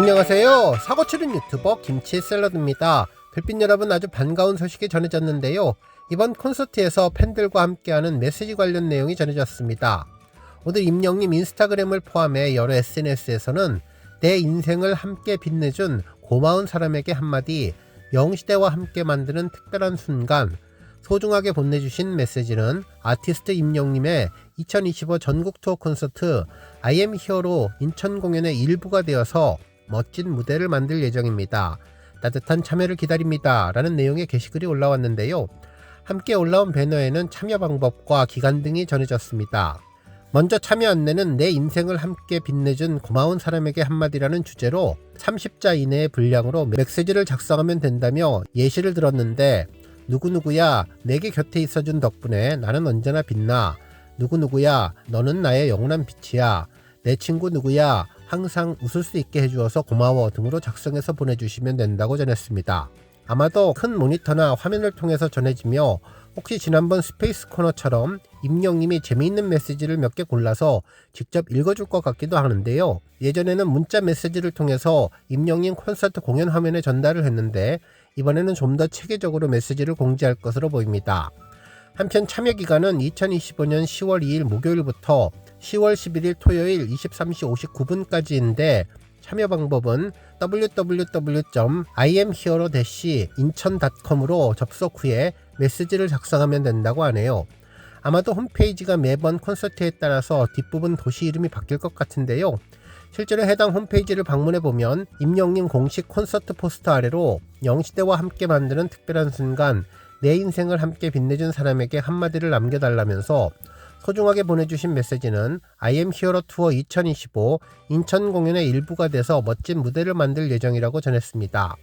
안녕하세요. 사고 치는 유튜버 김치 샐러드입니다. 별빛 여러분 아주 반가운 소식이 전해졌는데요. 이번 콘서트에서 팬들과 함께하는 메시지 관련 내용이 전해졌습니다. 오늘 임영님 인스타그램을 포함해 여러 SNS에서는 내 인생을 함께 빛내준 고마운 사람에게 한마디, 영시대와 함께 만드는 특별한 순간, 소중하게 보내주신 메시지는 아티스트 임영님의 2025 전국 투어 콘서트 I am 히어로 인천 공연의 일부가 되어서 멋진 무대를 만들 예정입니다. 따뜻한 참여를 기다립니다. 라는 내용의 게시글이 올라왔는데요. 함께 올라온 배너에는 참여 방법과 기간 등이 전해졌습니다. 먼저 참여 안내는 내 인생을 함께 빛내준 고마운 사람에게 한마디라는 주제로 30자 이내의 분량으로 메시지를 작성하면 된다며 예시를 들었는데 누구누구야 내게 곁에 있어준 덕분에 나는 언제나 빛나 누구누구야 너는 나의 영원한 빛이야 내 친구 누구야 항상 웃을 수 있게 해주어서 고마워 등으로 작성해서 보내주시면 된다고 전했습니다. 아마도 큰 모니터나 화면을 통해서 전해지며 혹시 지난번 스페이스 코너처럼 임영님이 재미있는 메시지를 몇 개 골라서 직접 읽어줄 것 같기도 하는데요. 예전에는 문자 메시지를 통해서 임영님 콘서트 공연 화면에 전달을 했는데 이번에는 좀 더 체계적으로 메시지를 공지할 것으로 보입니다. 한편 참여 기간은 2025년 10월 2일 목요일부터 10월 11일 토요일 23시 59분까지인데 참여 방법은 www.imhero-incheon.com으로 접속 후에 메시지를 작성하면 된다고 하네요. 아마도 홈페이지가 매번 콘서트에 따라서 뒷부분 도시 이름이 바뀔 것 같은데요. 실제로 해당 홈페이지를 방문해 보면 임영님 공식 콘서트 포스터 아래로 영시대와 함께 만드는 특별한 순간 내 인생을 함께 빛내준 사람에게 한마디를 남겨달라면서 소중하게 보내주신 메시지는 I am 히어로 투어 2025 인천 공연의 일부가 돼서 멋진 무대를 만들 예정이라고 전했습니다.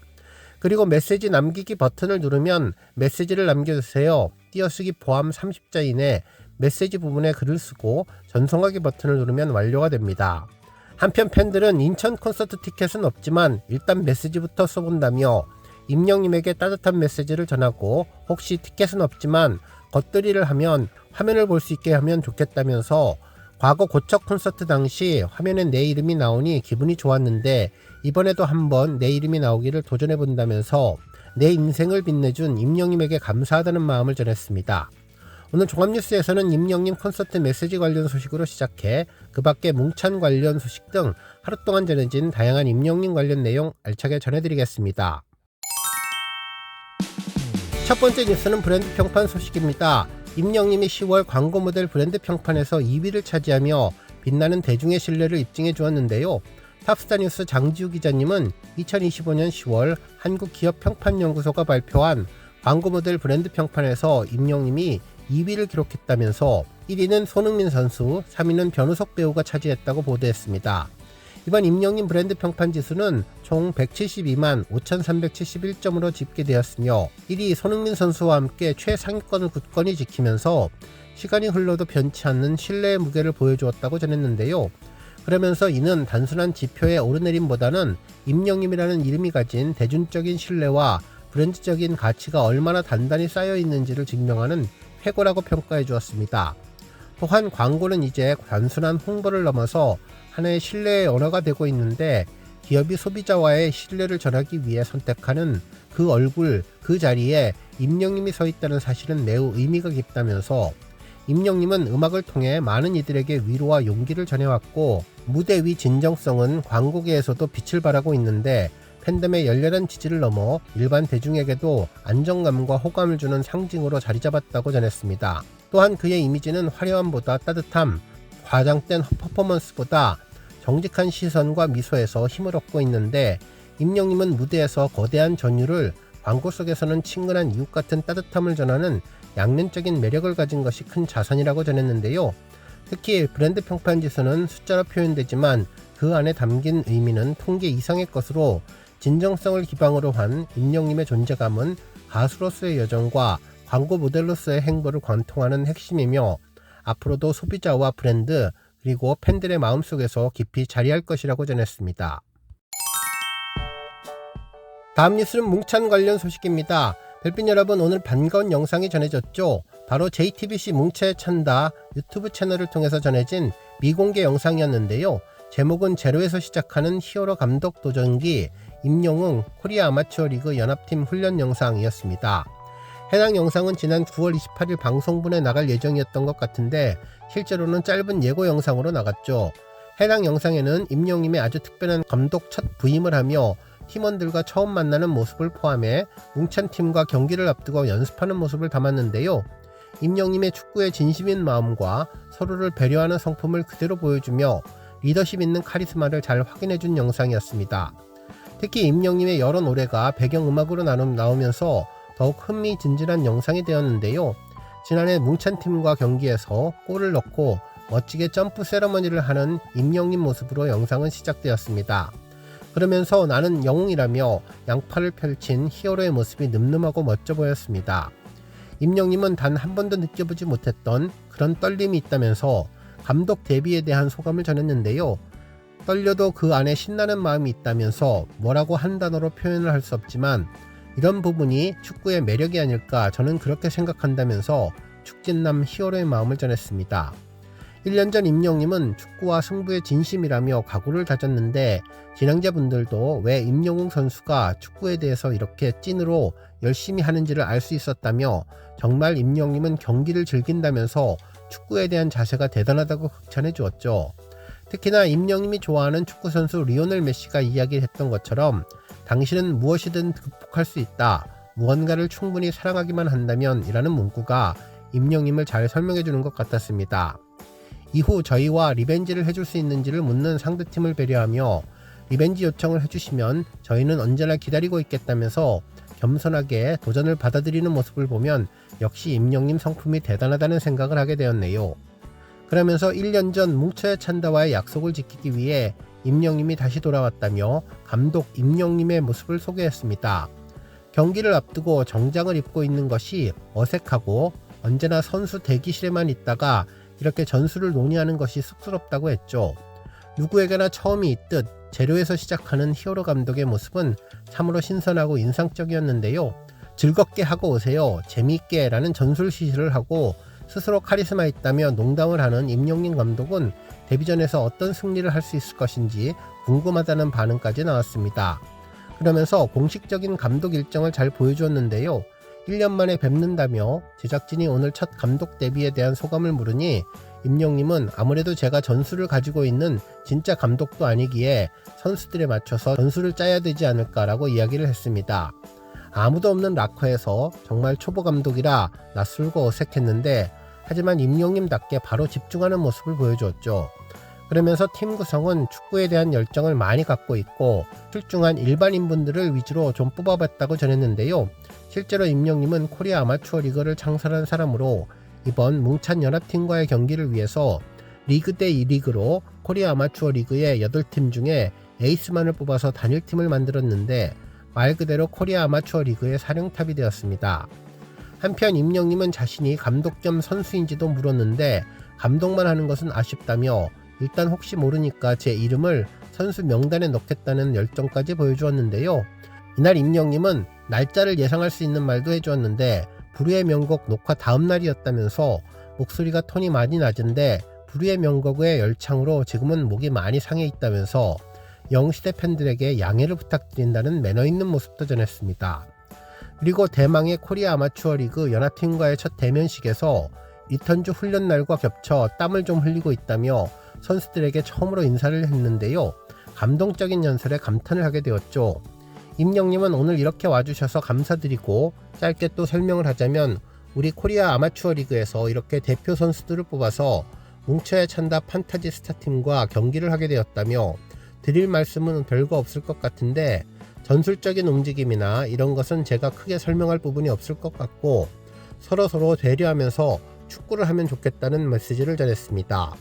그리고 메시지 남기기 버튼을 누르면 메시지를 남겨주세요. 띄어쓰기 포함 30자 이내 메시지 부분에 글을 쓰고 전송하기 버튼을 누르면 완료가 됩니다. 한편 팬들은 인천 콘서트 티켓은 없지만 일단 메시지부터 써본다며 임영님에게 따뜻한 메시지를 전하고 혹시 티켓은 없지만 겉들이를 하면 화면을 볼 수 있게 하면 좋겠다면서 과거 고척 콘서트 당시 화면에 내 이름이 나오니 기분이 좋았는데 이번에도 한번 내 이름이 나오기를 도전해 본다면서 내 인생을 빛내준 임영님에게 감사하다는 마음을 전했습니다. 오늘 종합뉴스에서는 임영님 콘서트 메시지 관련 소식으로 시작해 그 밖에 뭉찬 관련 소식 등 하루 동안 전해진 다양한 임영님 관련 내용 알차게 전해드리겠습니다. 첫 번째 뉴스는 브랜드 평판 소식입니다. 임영님이 10월 광고 모델 브랜드 평판에서 2위를 차지하며 빛나는 대중의 신뢰를 입증해 주었는데요. 탑스타 뉴스 장지우 기자님은 2025년 10월 한국기업평판연구소가 발표한 광고 모델 브랜드 평판에서 임영님이 2위를 기록했다면서 1위는 손흥민 선수, 3위는 변우석 배우가 차지했다고 보도했습니다. 이번 임영님 브랜드 평판 지수는 총 172만 5,371점으로 집계되었으며 1위 손흥민 선수와 함께 최상위권을 굳건히 지키면서 시간이 흘러도 변치 않는 신뢰의 무게를 보여주었다고 전했는데요. 그러면서 이는 단순한 지표의 오르내림보다는 임영님이라는 이름이 가진 대중적인 신뢰와 브랜드적인 가치가 얼마나 단단히 쌓여 있는지를 증명하는 회고라고 평가해 주었습니다. 또한 광고는 이제 단순한 홍보를 넘어서 하나의 신뢰의 언어가 되고 있는데 기업이 소비자와의 신뢰를 전하기 위해 선택하는 그 얼굴, 그 자리에 임영님이 서 있다는 사실은 매우 의미가 깊다면서 임영님은 음악을 통해 많은 이들에게 위로와 용기를 전해왔고 무대 위 진정성은 광고계에서도 빛을 발하고 있는데 팬덤의 열렬한 지지를 넘어 일반 대중에게도 안정감과 호감을 주는 상징으로 자리 잡았다고 전했습니다. 또한 그의 이미지는 화려함보다 따뜻함, 과장된 퍼포먼스보다 정직한 시선과 미소에서 힘을 얻고 있는데 임영님은 무대에서 거대한 전율을 광고 속에서는 친근한 이웃 같은 따뜻함을 전하는 양면적인 매력을 가진 것이 큰 자산이라고 전했는데요. 특히 브랜드 평판 지수는 숫자로 표현되지만 그 안에 담긴 의미는 통계 이상의 것으로 진정성을 기반으로 한 임영님의 존재감은 가수로서의 여정과 광고 모델로서의 행보를 관통하는 핵심이며 앞으로도 소비자와 브랜드 그리고 팬들의 마음속에서 깊이 자리할 것이라고 전했습니다. 다음 뉴스는 뭉찬 관련 소식입니다. 별빛 여러분 오늘 반가운 영상이 전해졌죠? 바로 JTBC 뭉채 찬다 유튜브 채널을 통해서 전해진 미공개 영상이었는데요. 제목은 제로에서 시작하는 히어로 감독 도전기 임영웅 코리아 아마추어 리그 연합팀 훈련 영상이었습니다. 해당 영상은 지난 9월 28일 방송분에 나갈 예정이었던 것 같은데 실제로는 짧은 예고 영상으로 나갔죠. 해당 영상에는 임영임의 아주 특별한 감독 첫 부임을 하며 팀원들과 처음 만나는 모습을 포함해 뭉찬 팀과 경기를 앞두고 연습하는 모습을 담았는데요. 임영님의 축구에 진심인 마음과 서로를 배려하는 성품을 그대로 보여주며 리더십 있는 카리스마를 잘 확인해준 영상이었습니다. 특히 임영님의 여러 노래가 배경음악으로 나오면서 더욱 흥미진진한 영상이 되었는데요. 지난해 뭉찬 팀과 경기에서 골을 넣고 멋지게 점프 세러머니를 하는 임영님 모습으로 영상은 시작되었습니다. 그러면서 나는 영웅이라며 양팔을 펼친 히어로의 모습이 늠름하고 멋져 보였습니다. 임영님은 단 한 번도 느껴보지 못했던 그런 떨림이 있다면서 감독 데뷔에 대한 소감을 전했는데요. 떨려도 그 안에 신나는 마음이 있다면서 뭐라고 한 단어로 표현을 할 수 없지만 이런 부분이 축구의 매력이 아닐까 저는 그렇게 생각한다면서 축진남 히어로의 마음을 전했습니다. 1년 전 임영님은 축구와 승부의 진심이라며 각오를 다졌는데 진행자분들도 왜 임영웅 선수가 축구에 대해서 이렇게 찐으로 열심히 하는지를 알 수 있었다며 정말 임영님은 경기를 즐긴다면서 축구에 대한 자세가 대단하다고 극찬해 주었죠. 특히나 임영님이 좋아하는 축구 선수 리오넬 메시가 이야기했던 것처럼 당신은 무엇이든 극복할 수 있다. 무언가를 충분히 사랑하기만 한다면 이라는 문구가 임영님을 잘 설명해 주는 것 같았습니다. 이후 저희와 리벤지를 해줄 수 있는지를 묻는 상대팀을 배려하며 리벤지 요청을 해주시면 저희는 언제나 기다리고 있겠다면서 겸손하게 도전을 받아들이는 모습을 보면 역시 임영님 성품이 대단하다는 생각을 하게 되었네요. 그러면서 1년 전 뭉쳐야 찬다와의 약속을 지키기 위해 임영님이 다시 돌아왔다며 감독 임영님의 모습을 소개했습니다. 경기를 앞두고 정장을 입고 있는 것이 어색하고 언제나 선수 대기실에만 있다가 이렇게 전술을 논의하는 것이 쑥스럽다고 했죠. 누구에게나 처음이 있듯 재료에서 시작하는 히어로 감독의 모습은 참으로 신선하고 인상적이었는데요. 즐겁게 하고 오세요. 재미있게 라는 전술 시시를 하고 스스로 카리스마 있다며 농담을 하는 임용민 감독은 데뷔전에서 어떤 승리를 할 수 있을 것인지 궁금하다는 반응까지 나왔습니다. 그러면서 공식적인 감독 일정을 잘 보여주었는데요. 1년 만에 뵙는다며 제작진이 오늘 첫 감독 데뷔에 대한 소감을 물으니 임영님은 아무래도 제가 전술을 가지고 있는 진짜 감독도 아니기에 선수들에 맞춰서 전술을 짜야 되지 않을까라고 이야기를 했습니다. 아무도 없는 락커에서 정말 초보 감독이라 낯설고 어색했는데 하지만 임영님답게 바로 집중하는 모습을 보여주었죠. 그러면서 팀 구성은 축구에 대한 열정을 많이 갖고 있고 출중한 일반인분들을 위주로 좀 뽑아봤다고 전했는데요. 실제로 임영님은 코리아 아마추어 리그를 창설한 사람으로 이번 뭉찬 연합팀과의 경기를 위해서 리그 대 2리그로 코리아 아마추어 리그의 8팀 중에 에이스만을 뽑아서 단일팀을 만들었는데 말 그대로 코리아 아마추어 리그의 사령탑이 되었습니다. 한편 임영님은 자신이 감독 겸 선수인지도 물었는데 감독만 하는 것은 아쉽다며 일단 혹시 모르니까 제 이름을 선수 명단에 넣겠다는 열정까지 보여주었는데요. 이날 임영님은 날짜를 예상할 수 있는 말도 해주었는데 불후의 명곡 녹화 다음 날이었다면서 목소리가 톤이 많이 낮은데 불후의 명곡의 열창으로 지금은 목이 많이 상해 있다면서 영시대 팬들에게 양해를 부탁드린다는 매너 있는 모습도 전했습니다. 그리고 대망의 코리아 아마추어 리그 연합팀과의 첫 대면식에서 리턴주 훈련 날과 겹쳐 땀을 좀 흘리고 있다며 선수들에게 처음으로 인사를 했는데요. 감동적인 연설에 감탄을 하게 되었죠. 임영님은 오늘 이렇게 와주셔서 감사드리고 짧게 또 설명을 하자면 우리 코리아 아마추어 리그에서 이렇게 대표 선수들을 뽑아서 뭉쳐야 찬다 판타지 스타팀과 경기를 하게 되었다며 드릴 말씀은 별거 없을 것 같은데 전술적인 움직임이나 이런 것은 제가 크게 설명할 부분이 없을 것 같고 서로서로 배려하면서 축구를 하면 좋겠다는 메시지를 전했습니다.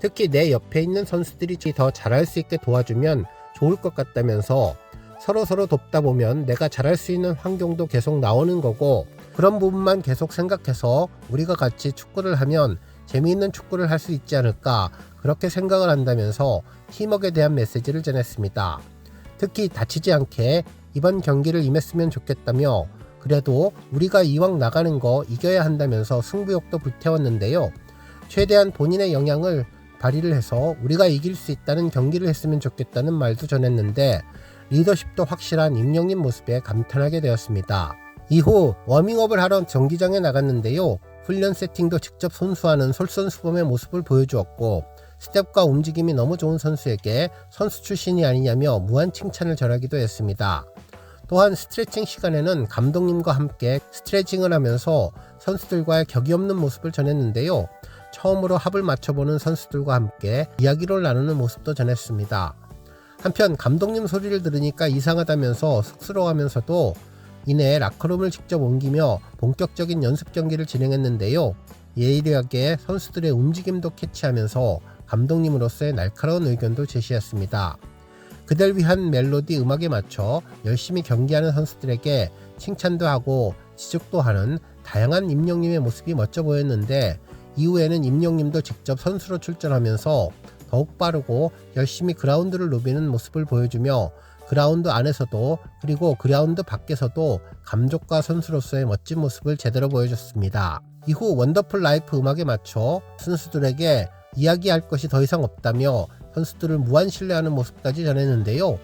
특히 내 옆에 있는 선수들이 더 잘할 수 있게 도와주면 좋을 것 같다면서 서로 서로 돕다 보면 내가 잘할 수 있는 환경도 계속 나오는 거고 그런 부분만 계속 생각해서 우리가 같이 축구를 하면 재미있는 축구를 할 수 있지 않을까 그렇게 생각을 한다면서 팀워크에 대한 메시지를 전했습니다. 특히 다치지 않게 이번 경기를 임했으면 좋겠다며 그래도 우리가 이왕 나가는 거 이겨야 한다면서 승부욕도 불태웠는데요. 최대한 본인의 영향을 발휘를 해서 우리가 이길 수 있다는 경기를 했으면 좋겠다는 말도 전했는데 리더십도 확실한 임영님 모습에 감탄하게 되었습니다. 이후 워밍업을 하러 경기장에 나갔는데요. 훈련 세팅도 직접 선수하는 솔선수범의 모습을 보여주었고 스텝과 움직임이 너무 좋은 선수에게 선수 출신이 아니냐며 무한 칭찬을 전하기도 했습니다. 또한 스트레칭 시간에는 감독님과 함께 스트레칭을 하면서 선수들과의 격이 없는 모습을 전했는데요. 처음으로 합을 맞춰보는 선수들과 함께 이야기를 나누는 모습도 전했습니다. 한편 감독님 소리를 들으니까 이상하다면서 쑥스러워하면서도 이내 라커룸을 직접 옮기며 본격적인 연습 경기를 진행했는데요. 예리하게 선수들의 움직임도 캐치하면서 감독님으로서의 날카로운 의견도 제시했습니다. 그들 위한 멜로디 음악에 맞춰 열심히 경기하는 선수들에게 칭찬도 하고 지적도 하는 다양한 임영님의 모습이 멋져 보였는데 이후에는 임영님도 직접 선수로 출전하면서 더욱 빠르고 열심히 그라운드를 누비는 모습을 보여주며 그라운드 안에서도 그리고 그라운드 밖에서도 감독과 선수로서의 멋진 모습을 제대로 보여줬습니다. 이후 원더풀 라이프 음악에 맞춰 선수들에게 이야기할 것이 더 이상 없다며 선수들을 무한 신뢰하는 모습까지 전했는데요.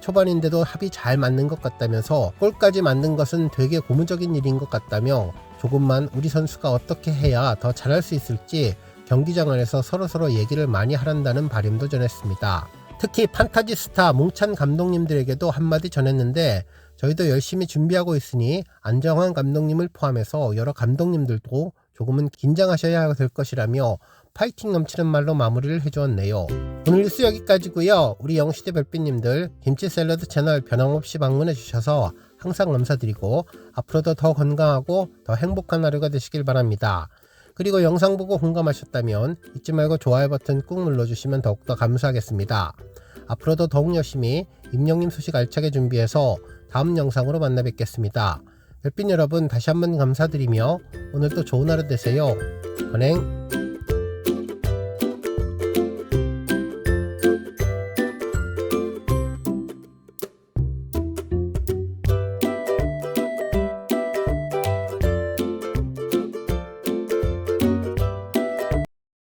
초반인데도 합이 잘 맞는 것 같다면서 골까지 만든 것은 되게 고무적인 일인 것 같다며 조금만 우리 선수가 어떻게 해야 더 잘할 수 있을지 경기장 안에서 서로서로 얘기를 많이 하란다는 바람도 전했습니다. 특히 판타지 스타 뭉찬 감독님들에게도 한마디 전했는데 저희도 열심히 준비하고 있으니 안정환 감독님을 포함해서 여러 감독님들도 조금은 긴장하셔야 될 것이라며 파이팅 넘치는 말로 마무리를 해주었네요. 오늘 뉴스 여기까지고요. 우리 영시대 별빛님들 김치 샐러드 채널 변함없이 방문해 주셔서 항상 감사드리고 앞으로도 더 건강하고 더 행복한 하루가 되시길 바랍니다. 그리고 영상 보고 공감하셨다면 잊지 말고 좋아요 버튼 꾹 눌러주시면 더욱더 감사하겠습니다. 앞으로도 더욱 열심히 임영님 소식 알차게 준비해서 다음 영상으로 만나 뵙겠습니다. 별빛 여러분 다시 한번 감사드리며 오늘도 좋은 하루 되세요. 건행